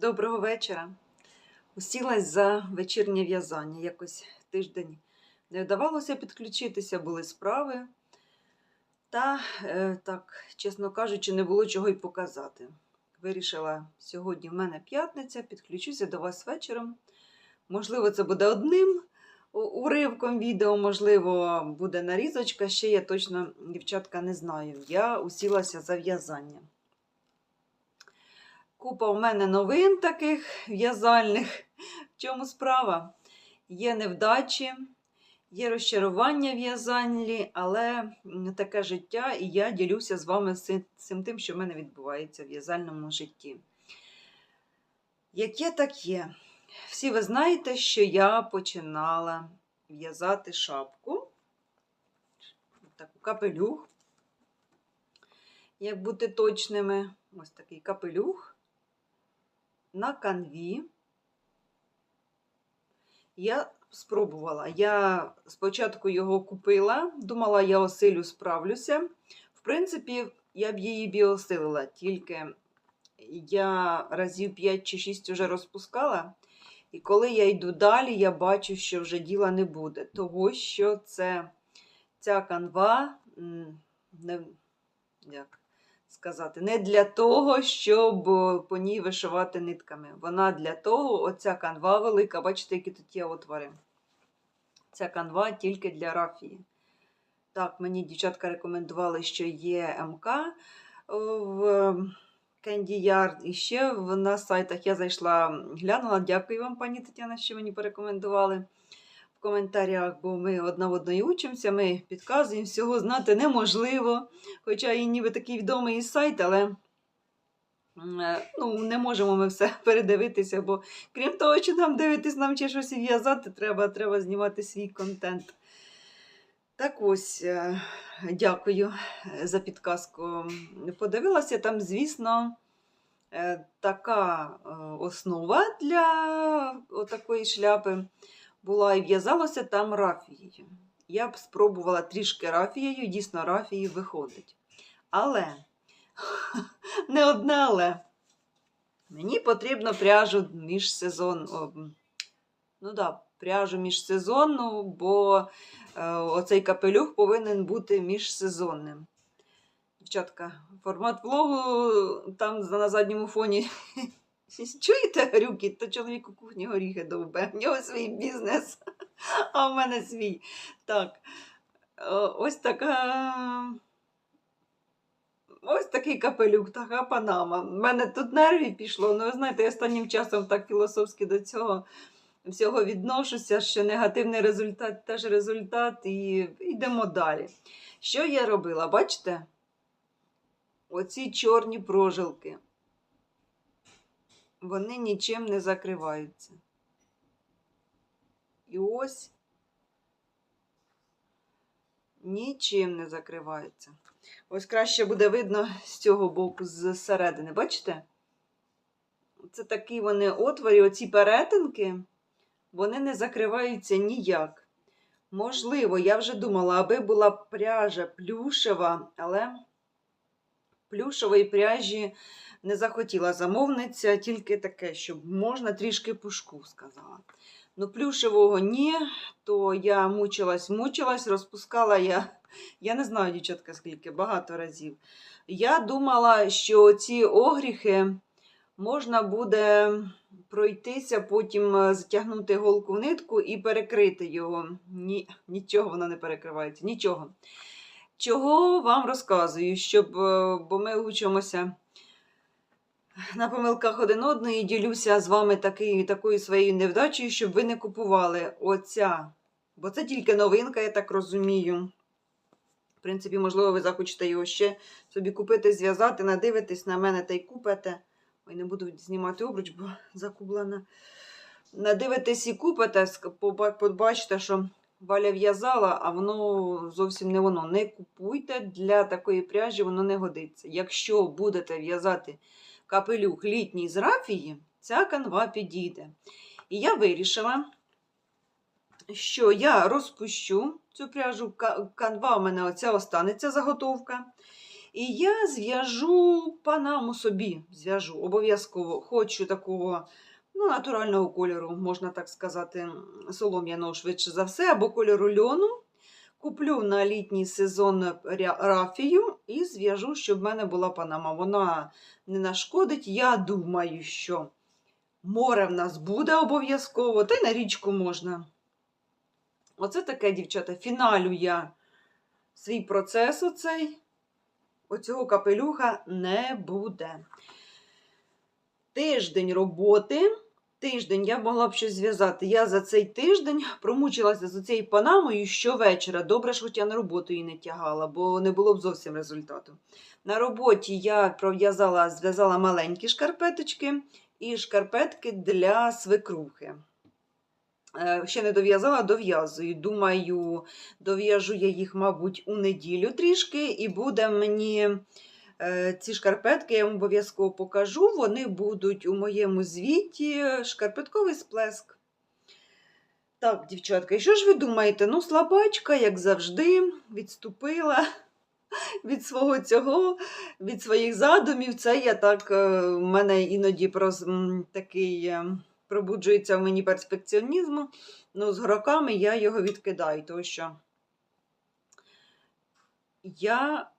Доброго вечора. Усілась за вечірнє в'язання. Якось тиждень не вдавалося підключитися, були справи. Та, е, так, чесно кажучи, не було чого й показати. Вирішила, сьогодні в мене п'ятниця, підключуся до вас вечором. Можливо, це буде одним уривком відео, можливо, буде нарізочка. Ще я точно, дівчатка, не знаю. Я усілася за в'язання. Купа в мене новин таких в'язальних. В чому справа? Є невдачі, є розчарування в'язанні, але таке життя, і я ділюся з вами цим тим, що в мене відбувається в в'язальному житті. Яке так є. Всі ви знаєте, що я починала в'язати шапку, таку капелюх, як бути точними, ось такий капелюх на канві. Я спробувала. Я спочатку його купила, думала, я осилю справлюся. В принципі, я б її б і осилила, тільки я разів 5 чи 6 вже розпускала. І коли я йду далі, я бачу, що вже діла не буде. Того, що це ця канва не, як сказати, не для того, щоб е, по ній вишивати нитками. Вона для того, оця канва велика, бачите, які тут є отвори. Ця канва тільки для рафії. Так, мені дівчатка рекомендували, що є МК е, в Candy Yard. І ще на сайтах я зайшла, глянула. Дякую вам, пані Тетяна, що мені порекомендували коментарях, бо ми одна в одної учимося, ми підказуємо, всього знати неможливо. Хоча і ніби такий відомий сайт, але е, ну, не можемо ми все передивитися, бо крім того, що нам дивитись, нам чи щось в'язати, треба, треба знімати свій контент. Так ось, е, дякую е, за підказку. Подивилася там, звісно, така основа для такої шляпи була і в'язалося там рафією. Я б спробувала трішки рафією, дійсно рафії виходить. Але не одне але. Мені потрібно пряжу міжсезон. о, м, Ну да, пряжу міжсезонну, бо е, оцей капелюх повинен бути міжсезонним. Дівчатка, формат влогу там на задньому фоні. Чуєте грюки? То чоловік у кухні горіхи довбе. В нього свій бізнес, а в мене свій. Так. Ось така. Ось такий капелюк, така панама. У мене тут нервів пішло. Ну, ви знаєте, я останнім часом так філософськи до цього всього відношуся, що негативний результат теж результат, і йдемо далі. Що я робила? Бачите? Оці чорні прожилки. Вони нічим не закриваються. І ось нічим не закриваються. Ось краще буде видно з цього боку, з середини. Бачите? Це такі вони отворі, оці перетинки, вони не закриваються ніяк. Можливо, я вже думала, аби була пряжа плюшева, але плюшової пряжі не захотіла замовниця, тільки таке, щоб можна трішки пушку, сказала. Ну, плюшевого ні, то я мучилась, мучилась, розпускала я, я не знаю, дівчатка, скільки, багато разів. Я думала, що ці огріхи можна буде пройтися, потім е, затягнути голку в нитку і перекрити його. Ні, нічого воно не перекривається, нічого. Чого вам розказую, щоб, е, бо ми учимося на помилках один одної, ділюся з вами такий, такою своєю невдачею, щоб ви не купували оця. Бо це тільки новинка, я так розумію. В принципі, можливо, ви захочете його ще собі купити, зв'язати, надивитись на мене та й купите. Ой, не буду знімати обруч, бо закублена. Надивитесь і купите, побачите, що Валя в'язала, а воно зовсім не воно. Не купуйте для такої пряжі, воно не годиться. Якщо будете в'язати капелюх літній з рафії, ця канва підійде. І я вирішила, що я розпущу цю пряжу. Канва у мене оця останеться заготовка. І я зв'яжу панаму собі, зв'яжу обов'язково. Хочу такого ну, натурального кольору, можна так сказати, солом'яного швидше за все, або кольору льону. Куплю на літній сезон рафію і зв'яжу, щоб в мене була панама. Вона не нашкодить. Я думаю, що море в нас буде обов'язково, та й на річку можна. Оце таке, дівчата. Фіналю я свій процес оцей. Оцього капелюха не буде. Тиждень роботи. Тиждень я могла б щось зв'язати. Я за цей тиждень промучилася з цією панамою щовечора. Добре, що я на роботу її не тягала, бо не було б зовсім результату. На роботі я пров'язала, зв'язала маленькі шкарпеточки і шкарпетки для свекрухи. Е, Ще не дов'язала, дов'язую. Думаю, дов'яжу я їх, мабуть, у неділю трішки, і буде мені ці шкарпетки, я вам обов'язково покажу. Вони будуть у моєму звіті шкарпетковий сплеск. Так, дівчатка, і що ж ви думаєте? Ну, слабачка, як завжди, відступила від свого цього, від своїх задумів. Це я так, е, в мене іноді такий е, пробуджується в мені перфекціонізм. Ну, з роками я його відкидаю, тому що я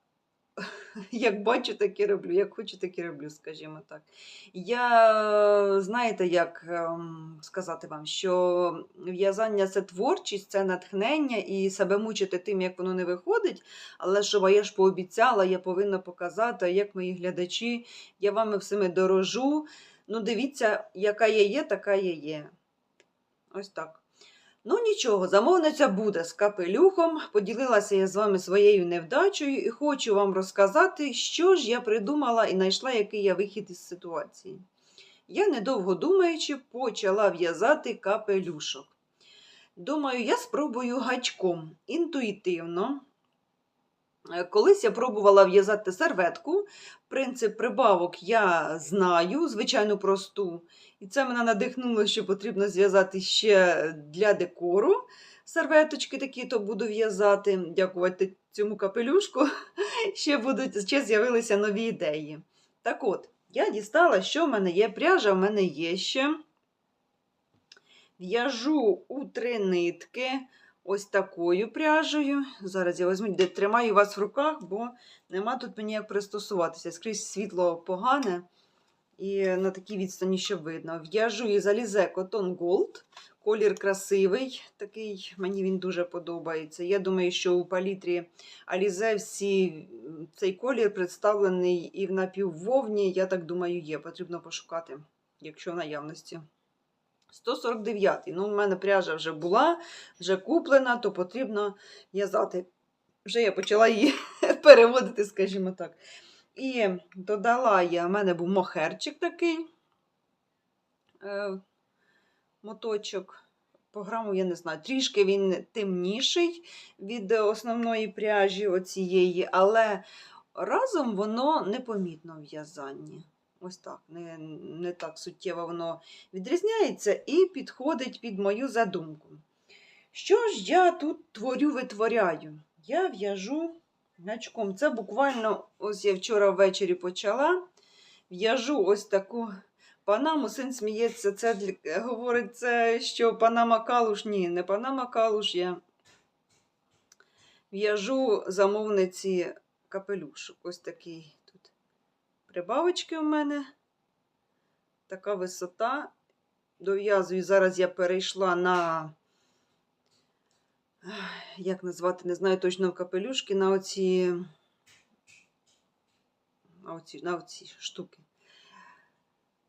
як бачу, так і роблю, як хочу, так і роблю, скажімо так. Я, знаєте, як ем, сказати вам, що в'язання це творчість, це натхнення, і себе мучити тим, як воно не виходить. Але щоб а я ж пообіцяла, я повинна показати, як мої глядачі, я вами всіми дорожу. Ну, дивіться, яка я є, така я є. Ось так. Ну нічого, замовниця буде з капелюхом. Поділилася я з вами своєю невдачею і хочу вам розказати, що ж я придумала і знайшла, який я вихід із ситуації. Я, недовго думаючи, почала в'язати капелюшок. Думаю, я спробую гачком інтуїтивно. Е, Колись я пробувала в'язати серветку. Принцип прибавок я знаю, звичайно просту. І це мене надихнуло, що потрібно зв'язати ще для декору. Серветочки такі то буду в'язати. Дякувати цьому капелюшку. Ще будуть, ще з'явилися нові ідеї. Так от, я дістала, що в мене є. Пряжа в мене є ще. В'яжу у три нитки ось такою пряжею. Зараз я візьму, де тримаю вас в руках, бо нема тут мені як пристосуватися. Скрізь світло погане і на такій відстані ще видно. В'яжу із Alize Cotton Gold. Колір красивий, такий, мені він дуже подобається. Я думаю, що у палітрі Alize всі цей колір представлений і в напіввовні, я так думаю, є. Потрібно пошукати, якщо в наявності. 149. Ну, в мене пряжа вже була, вже куплена, то потрібно в'язати. Вже я почала її переводити, скажімо так. І додала я, в мене був мохерчик такий е, моточок. По граму, я не знаю, трішки він темніший від основної пряжі оцієї, але разом воно непомітно в в'язанні. Ось так, не, не так суттєво воно відрізняється і підходить під мою задумку. Що ж я тут творю, витворяю? Я в'яжу гачком. Це буквально, ось я вчора ввечері почала. В'яжу ось таку панаму. Син сміється, це говорить, це, що панама калуш. Ні, не панама калуш. Я в'яжу замовниці капелюшок. Ось такий прибавочки у мене. Така висота. Дов'язую. Зараз я перейшла на як назвати, не знаю точно в капелюшки, на оці, на оці, на оці штуки.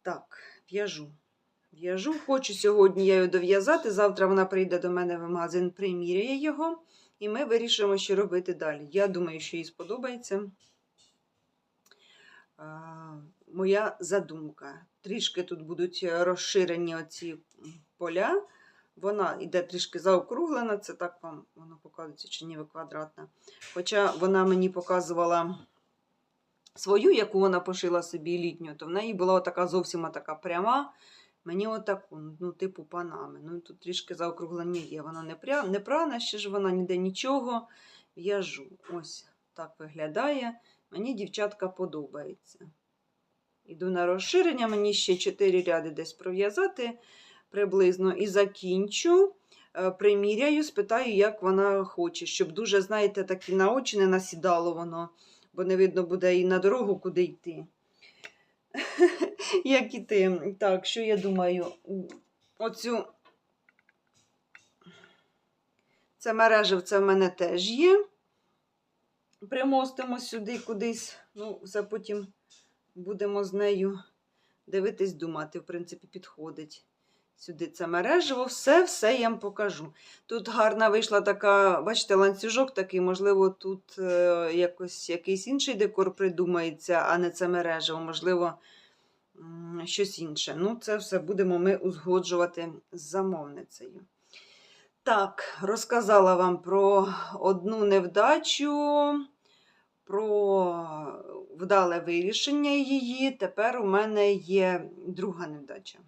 Так, в'яжу. В'яжу, хочу сьогодні я її дов'язати. Завтра вона прийде до мене в магазин, приміряє його, і ми вирішимо, що робити далі. Я думаю, що їй сподобається. Моя задумка. Трішки тут будуть розширені оці поля. Вона йде трішки заокруглена, це так вам воно показується чи ніби квадратна. Хоча вона мені показувала свою, яку вона пошила собі літню, то в неї була така зовсім така пряма. Мені отаку, ну, типу панами. Ну, тут трішки заокруглення є. Вона не, пря... не прана, ще ж вона ніде нічого. В'яжу. Ось так виглядає. Мені дівчатка подобається. Іду на розширення, мені ще 4 ряди десь пров'язати приблизно і закінчу. Е, Приміряю, спитаю, як вона хоче, щоб дуже, знаєте, так і на очі не насідало воно, бо не видно буде і на дорогу, куди йти. Як іти. Так, що я думаю? Оцю. Це мережевце в мене теж є. Примостимо сюди кудись. Ну, все потім будемо з нею дивитись, думати. В принципі, підходить. Сюди це мережево, все-все я вам покажу. Тут гарна вийшла така, бачите, ланцюжок такий, можливо, тут е, якось якийсь інший декор придумається, а не це мережево, можливо, щось інше. Ну, це все будемо ми узгоджувати з замовницею. Так, розказала вам про одну невдачу, про вдале вирішення її. Тепер у мене є друга невдача.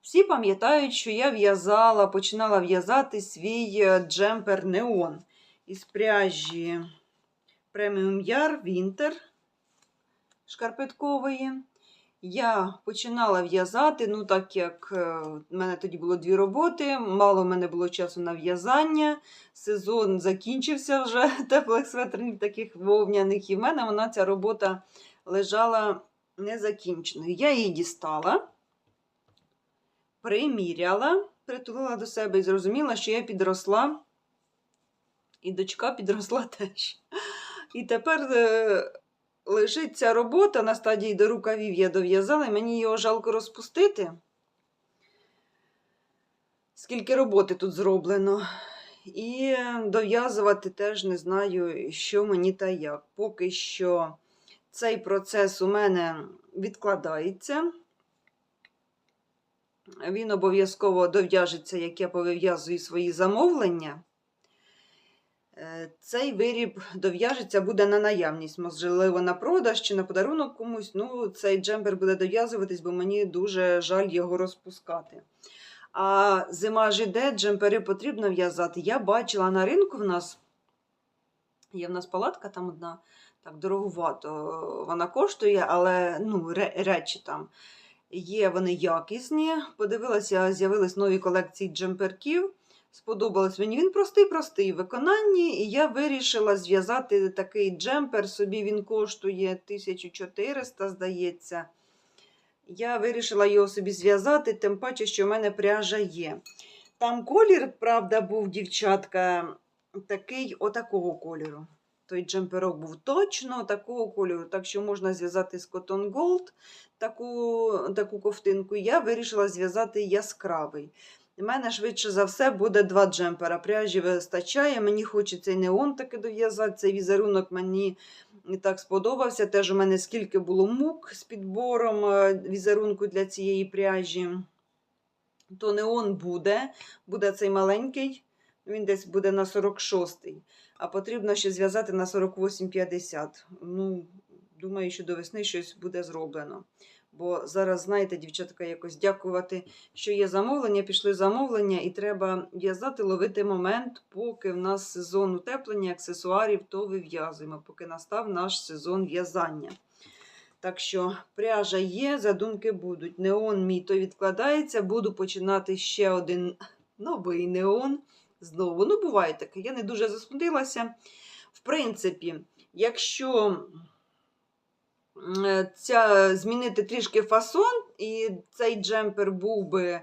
Всі пам'ятають, що я в'язала, починала в'язати свій е, джемпер Неон із пряжі Premium Yar Winter шкарпеткової. Я починала в'язати, ну так як е, в мене тоді було дві роботи, мало в мене було часу на в'язання. Сезон закінчився вже теплих светрів, таких вовняних, і в мене вона ця робота лежала незакінченою. Я її дістала приміряла, притулила до себе і зрозуміла, що я підросла, і дочка підросла теж. І тепер е, лежить ця робота на стадії до рукавів я дов'язала, і мені його жалко розпустити. Скільки роботи тут зроблено. І дов'язувати теж не знаю, що мені та як. Поки що цей процес у мене відкладається. Він обов'язково дов'яжеться, як я пов'язую свої замовлення. Цей виріб дов'яжеться буде на наявність, можливо, на продаж чи на подарунок комусь. Ну, цей джемпер буде дов'язуватись, бо мені дуже жаль його розпускати. А зима ж іде, джемпери потрібно в'язати. Я бачила на ринку в нас, є в нас палатка там одна, так дороговато вона коштує, але ну, речі там є вони якісні. Подивилася, з'явились нові колекції джемперків. Сподобалось мені. Він простий-простий в виконанні, і я вирішила зв'язати такий джемпер. Собі він коштує 1400, здається. Я вирішила його собі зв'язати, тим паче, що в мене пряжа є. Там колір, правда, був, дівчатка, такий отакого кольору. Той джемперок був точно такого кольору, так що можна зв'язати з Cotton Gold таку, таку ковтинку. Я вирішила зв'язати яскравий. У мене швидше за все буде два джемпера. Пряжі вистачає. Мені хочеться і неон таки дов'язати. Цей візерунок мені так сподобався. Теж у мене скільки було мук з підбором е, візерунку для цієї пряжі. То неон буде. Буде цей маленький, він десь буде на 46-й. А потрібно ще зв'язати на 48-50. Ну, думаю, що до весни щось буде зроблено. Бо зараз, знаєте, дівчатка, якось дякувати, що є замовлення, пішли замовлення, і треба в'язати, ловити момент, поки в нас сезон утеплення, аксесуарів, то вив'язуємо, поки настав наш сезон в'язання. Так що пряжа є, задумки будуть. Неон мій то відкладається, буду починати ще один новий неон. Знову, ну, буває таке, я не дуже засмутилася. В принципі, якщо ця, змінити трішки фасон, і цей джемпер був би е,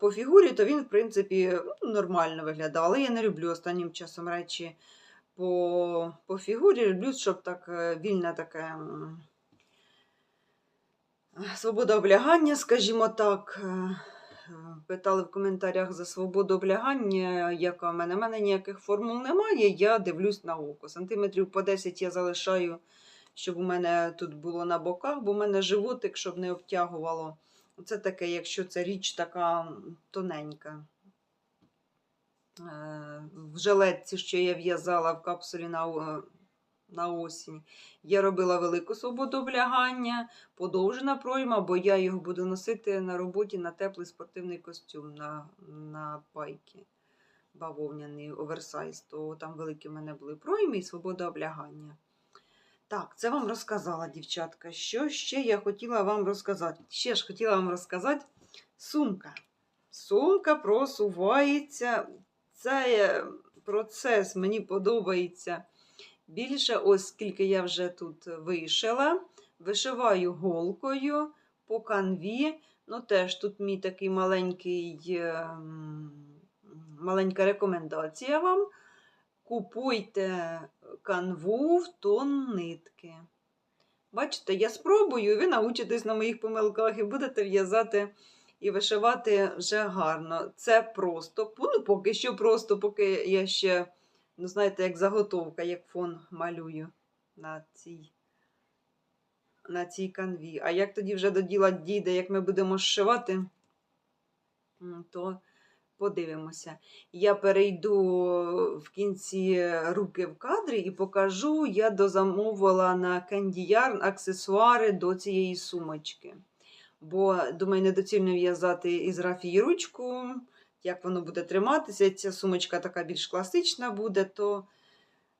по фігурі, то він, в принципі, ну, нормально виглядав. Але я не люблю останнім часом речі по, по фігурі. Люблю, щоб так е, вільне таке м, свобода облягання, скажімо так. Е, Питали в коментарях за свободу облягання, яка в мене. У мене ніяких формул немає, я дивлюсь на око. Сантиметрів по 10 я залишаю, щоб у мене тут було на боках, бо в мене животик, щоб не обтягувало. Це таке, якщо це річ така тоненька. Е, В жилетці, що я в'язала в капсулі на, на осінь, я робила велику свободу облягання, подовжена пройма, бо я його буду носити на роботі на теплий спортивний костюм на, на пайки. Бавовняний оверсайз, то там великі в мене були пройми і свобода облягання. Так, це вам розказала, дівчатка. Що ще я хотіла вам розказати? Ще ж хотіла вам розказати сумка. Сумка просувається. Цей е, процес мені подобається більше, оскільки я вже тут вишила. Вишиваю голкою по канві. Ну, теж тут мій такий маленький, ем, маленька рекомендація вам. Купуйте канву в тон нитки. Бачите, я спробую, ви научитесь на моїх помилках і будете в'язати і вишивати вже гарно. Це просто, ну, поки що просто, поки я ще, ну, знаєте, як заготовка, як фон малюю на цій, на цій канві. А як тоді вже до діла дійде, як ми будемо зшивати, то подивимося. Я перейду в кінці руки в кадрі і покажу, я дозамовила на Yarn аксесуари до цієї сумочки. Бо, думаю, недоцільно в'язати із рафії ручку, як воно буде триматися. Ця сумочка така більш класична буде, то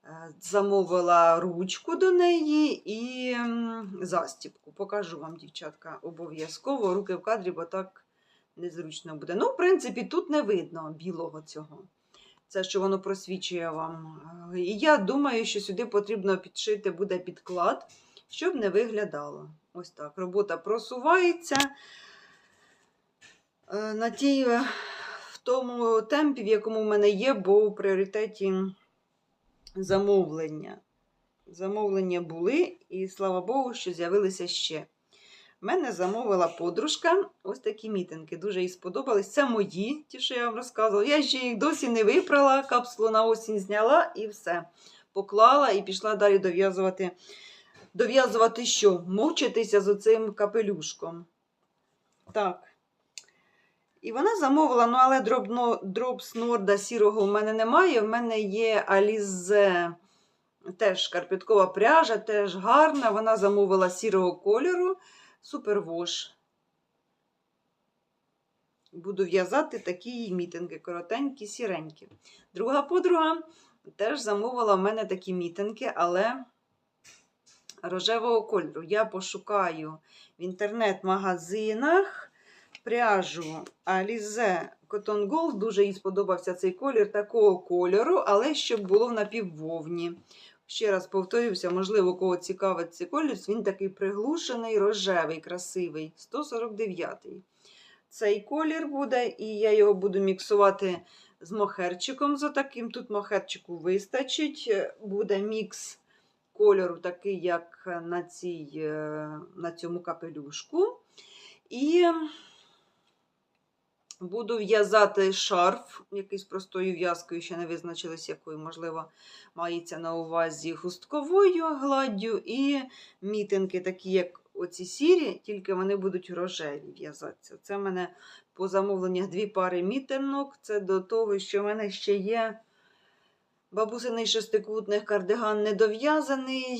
е, замовила ручку до неї і м, застібку. Покажу вам, дівчатка, обов'язково руки в кадрі, бо так незручно буде. Ну, в принципі, тут не видно білого цього. Це, що воно просвічує вам. Е, І я думаю, що сюди потрібно підшити буде підклад, щоб не виглядало. Ось так. Робота просувається е, на тій, е, в тому темпі, в якому в мене є, бо в пріоритеті замовлення. Замовлення були, і слава Богу, що з'явилися ще. Мене замовила подружка ось такі мітинги. Дуже їй сподобались. Це мої, ті, що я вам розказувала. Я ще їх досі не випрала, капсулу на осінь зняла і все. Поклала і пішла далі дов'язувати. Дов'язувати що? Мучитися з оцим капелюшком. Так. І вона замовила, ну, але дробно, дроб снорда сірого в мене немає. В мене є Алізе, теж шкарпеткова пряжа, теж гарна. Вона замовила сірого кольору. Супервош. Буду в'язати такі мітинги, коротенькі, сіренькі. Друга подруга теж замовила в мене такі мітинги, але рожевого кольору. Я пошукаю в інтернет-магазинах пряжу Alize Cotton Gold. Дуже їй сподобався цей колір такого кольору, але щоб було в напіввовні. Ще раз повторюся, можливо, кого цікавить цей колір, він такий приглушений, рожевий, красивий, 149-й. Цей колір буде, і я його буду міксувати з мохерчиком. За таким. Тут мохерчику вистачить. Буде мікс кольору, такий, як на, цій, е, на цьому капелюшку. І буду в'язати шарф, якийсь простою в'язкою, ще не визначилась, якою, можливо, мається на увазі хустковою гладдю, і мітинки, такі, як оці сірі, тільки вони будуть рожеві в'язатися. Це в мене по замовленнях дві пари мітинок. Це до того, що в мене ще є. Бабусиний шестикутний кардиган недов'язаний.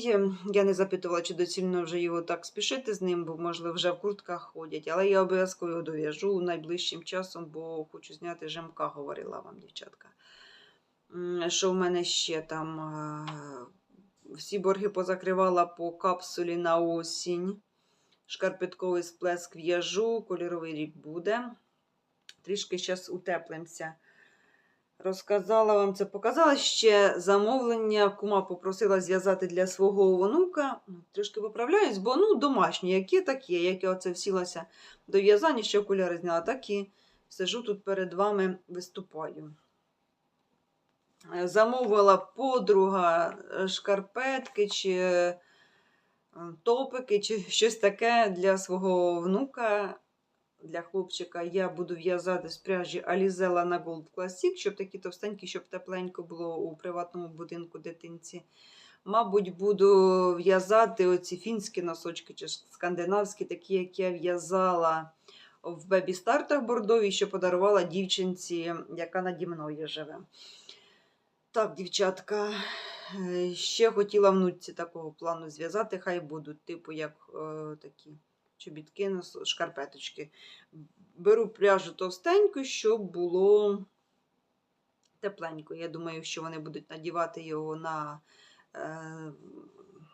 Я не запитувала, чи доцільно вже його так спішити з ним, бо, можливо, вже в куртках ходять. Але я обов'язково його дов'яжу найближчим часом, бо хочу зняти жемка, говорила вам, дівчатка. Що в мене ще там? Всі борги позакривала по капсулі на осінь. Шкарпетковий сплеск в'яжу, кольоровий рік буде. Трішки зараз утеплимося. Розказала вам це, показала ще замовлення. Кума попросила зв'язати для свого онука. Ну, Трішки поправляюсь, бо ну, домашні, які такі, як я оце всілася до в'язання, що окуляри зняла, так і сижу тут перед вами, виступаю. Замовила подруга е, шкарпетки чи е, топики, чи щось таке для свого внука для хлопчика я буду в'язати з пряжі Alizella на Gold Classic, щоб такі товстенькі, щоб тепленько було у приватному будинку дитинці. Мабуть, буду в'язати оці фінські носочки чи скандинавські, такі, як я в'язала в бебі-стартах бордовій, що подарувала дівчинці, яка наді мною живе. Так, дівчатка, е, ще хотіла внуці такого плану зв'язати, хай будуть, типу, як е, такі чобітки, нос- шкарпеточки. Беру пряжу товстеньку, щоб було тепленько. Я думаю, що вони будуть надівати його на, е,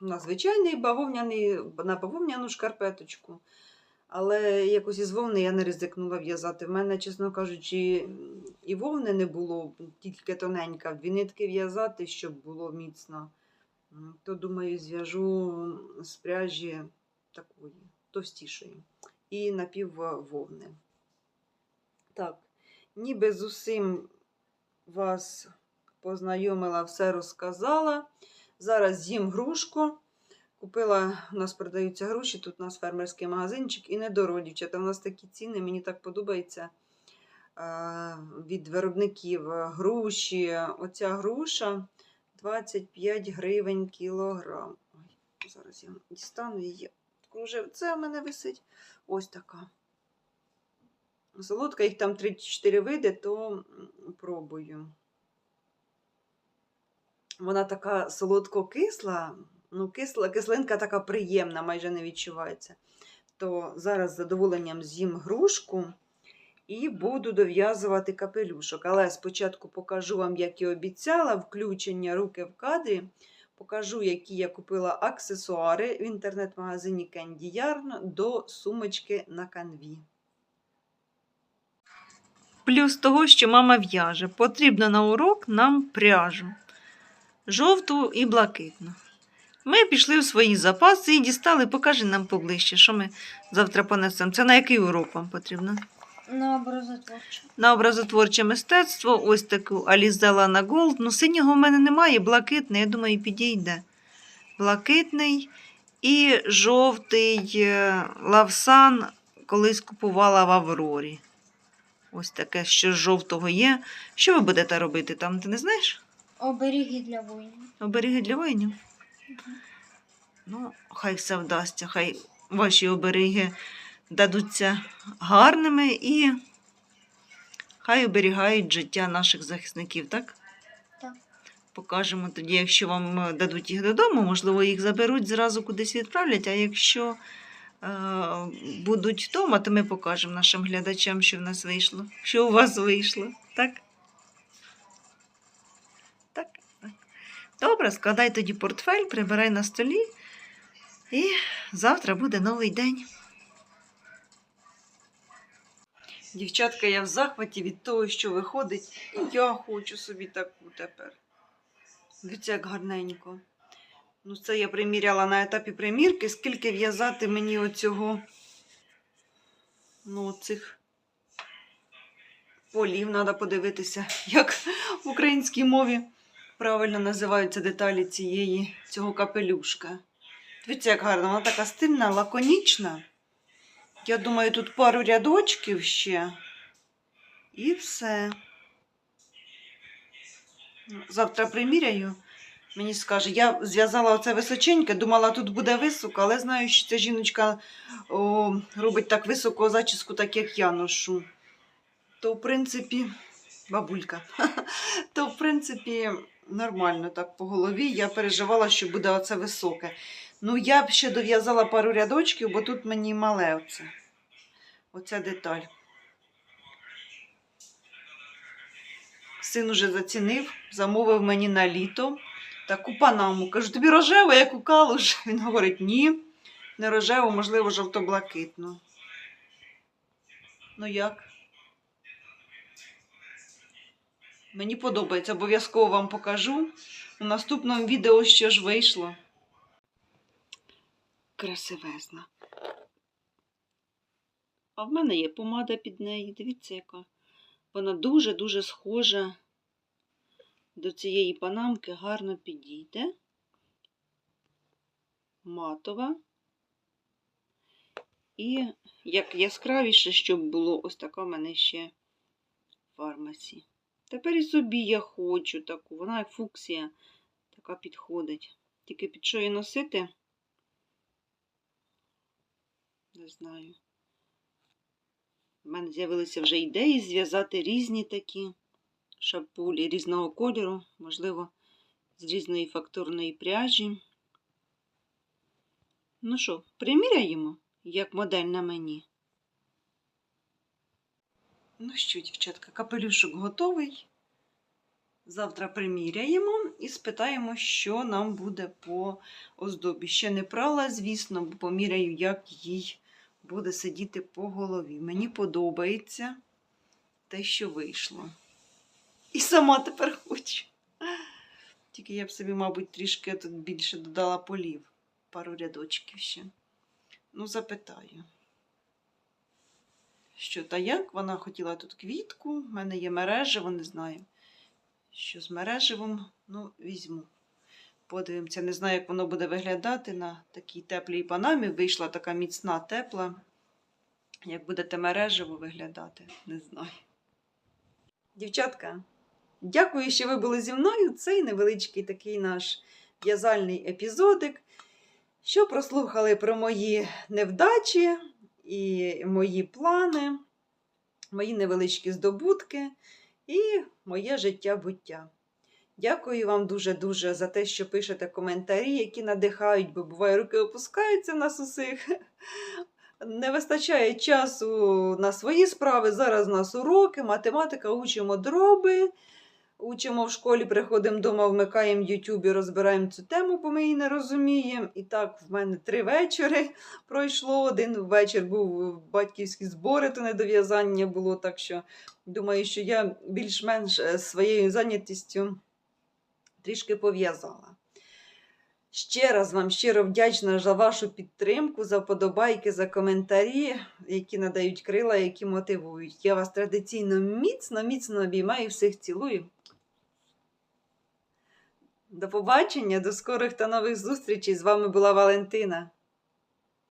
на звичайний бавовняний, на бавовняну шкарпеточку. Але якось із вовни я не ризикнула в'язати. В мене, чесно кажучи, і вовни не було, тільки тоненька. Дві нитки в'язати, щоб було міцно. То, думаю, зв'яжу з пряжі такої, товстішої. І напіввовни. Так, ніби з усім вас познайомила, все розказала. Зараз з'їм грушку. Купила, у нас продаються груші, тут у нас фермерський магазинчик і недорого, дівчата. У нас такі ціни, мені так подобається від виробників груші. Оця груша 25 гривень кілограм. Ой, зараз я дістану її. Кружев. Це у мене висить ось така. Солодка, їх там 3-4 види, то пробую. Вона така солодко-кисла, ну, кисла, кислинка така приємна, майже не відчувається. То зараз з задоволенням з'їм грушку і буду дов'язувати капелюшок. Але спочатку покажу вам, як і обіцяла, включення руки в кадрі. Покажу, які я купила аксесуари в інтернет-магазині Candy Yarn до сумочки на канві. Плюс того, що мама в'яже, потрібно на урок нам пряжу жовту і блакитну. Ми пішли у свої запаси і дістали, покажи нам поближче, що ми завтра понесемо. Це на який урок вам потрібно? На образотворче. На образотворче мистецтво, ось таку Алізела на Голд. Ну, синього в мене немає, блакитний, я думаю, підійде. Блакитний і жовтий е, лавсан колись купувала в Аврорі. Ось таке, що з жовтого є. Що ви будете робити там, ти не знаєш? Оберіги для воїнів. Оберіги для воїнів? Ну, хай все вдасться, хай ваші обереги дадуться гарними і хай оберігають життя наших захисників, так? Так. Покажемо тоді, якщо вам е, дадуть їх додому, можливо, їх заберуть, зразу кудись відправлять, а якщо е, будуть вдома, то ми покажемо нашим глядачам, що в нас вийшло, що у вас вийшло, так? Так, так. Добре, складай тоді портфель, прибирай на столі. І завтра буде новий день. Дівчатка, я в захваті від того, що виходить. І я хочу собі таку тепер. Дивіться, як гарненько. Ну, це я приміряла на етапі примірки, скільки в'язати мені оцього, ну, цих полів, треба подивитися, як в українській мові правильно називаються деталі цієї, цього капелюшка. Дивіться, як гарно, вона така стильна, лаконічна. Я думаю, тут пару рядочків ще. І все. Завтра приміряю. Мені скаже, я зв'язала оце височеньке, думала, тут буде високо, але знаю, що ця жіночка о, робить так високо зачіску, так як я ношу. То, в принципі, бабулька. То, в принципі, нормально так по голові. Я переживала, що буде оце високе. Ну, я б ще дов'язала пару рядочків, бо тут мені мале оце. Оця деталь. Син уже зацінив, замовив мені на літо таку панаму. Кажу, тобі рожеву, як у калуш. Він говорить, ні, не рожеву, можливо, жовто-блакитну. Ну як? Мені подобається, обов'язково вам покажу. У наступному відео що ж вийшло. Красивезна. А в мене є помада під неї. Дивіться, яка. Вона дуже-дуже схожа до цієї панамки, гарно підійде. Матова. І як яскравіше, щоб було ось така в мене ще фармасі. Тепер і собі я хочу таку. Вона як фуксія, така підходить. Тільки під що її носити? Не знаю. У мене з'явилися вже ідеї зв'язати різні такі шапулі різного кольору, можливо, з різної фактурної пряжі. Ну що, приміряємо, як модель на мені. Ну що, дівчатка, капелюшок готовий. Завтра приміряємо і спитаємо, що нам буде по оздобі. Ще не прала, звісно, бо поміряю, як їй буде сидіти по голові. Мені подобається те, що вийшло. І сама тепер хочу. Тільки я б собі, мабуть, трішки тут більше додала полів. Пару рядочків ще. Ну, запитаю. Що та як? Вона хотіла тут квітку, в мене є мережево, не знаю. Що з мереживом, ну, візьму. Подивимося, не знаю, як воно буде виглядати на такій теплій панамі. Вийшла така міцна, тепла. Як буде те мережево виглядати, не знаю. Дівчатка, дякую, що ви були зі мною. Цей невеличкий такий наш в'язальний епізодик, що прослухали про мої невдачі і мої плани, мої невеличкі здобутки і моє життя-буття. Дякую вам дуже-дуже за те, що пишете коментарі, які надихають, бо буває, руки опускаються нас усіх. Не вистачає часу на свої справи. Зараз у нас уроки, математика, учимо дроби. Учимо в школі, приходимо вдома, вмикаємо в Ютубі, розбираємо цю тему, бо ми її не розуміємо. І так, в мене три вечори пройшло. Один вечір був батьківські збори, то недов'язання було. Так що думаю, що я більш-менш е, своєю зайнятістю трішки пов'язала. Ще раз вам щиро вдячна за вашу підтримку, за вподобайки, за коментарі, які надають крила, які мотивують. Я вас традиційно міцно, міцно обіймаю, всіх цілую. До побачення, до скорих та нових зустрічей. З вами була Валентина.